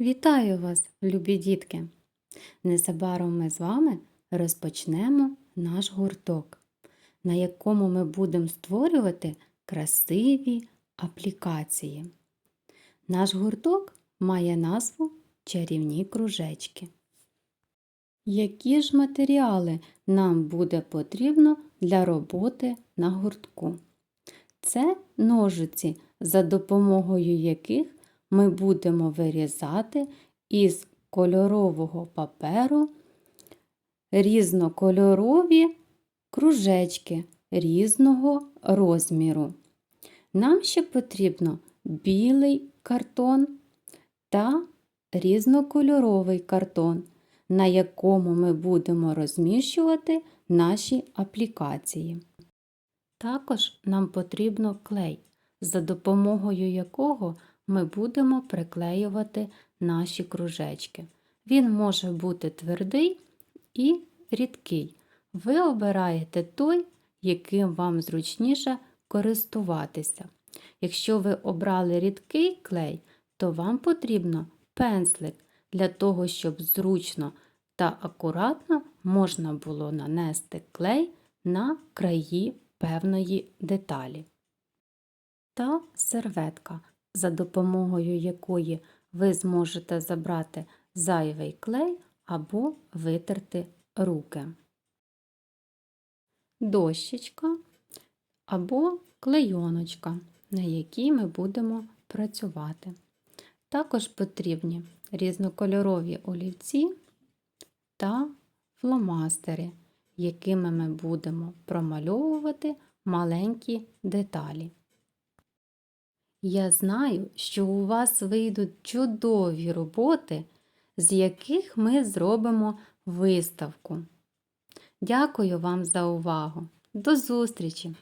Вітаю вас, любі дітки! Незабаром ми з вами розпочнемо наш гурток, на якому ми будемо створювати красиві аплікації. Наш гурток має назву Чарівні кружечки. Які ж матеріали нам буде потрібно для роботи на гуртку? Це ножиці, за допомогою яких ми будемо вирізати із кольорового паперу різнокольорові кружечки різного розміру. Нам ще потрібно білий картон та різнокольоровий картон, на якому ми будемо розміщувати наші аплікації. Також нам потрібно клей, за допомогою якого ми будемо приклеювати наші кружечки. Він може бути твердий і рідкий. Ви обираєте той, яким вам зручніше користуватися. Якщо ви обрали рідкий клей, то вам потрібно пензлик для того, щоб зручно та акуратно можна було нанести клей на краї певної деталі. Та серветка, за допомогою якої ви зможете забрати зайвий клей або витерти руки. Дощечка або клейоночка, на якій ми будемо працювати. Також потрібні різнокольорові олівці та фломастери, якими ми будемо промальовувати маленькі деталі. Я знаю, що у вас вийдуть чудові роботи, з яких ми зробимо виставку. Дякую вам за увагу. До зустрічі!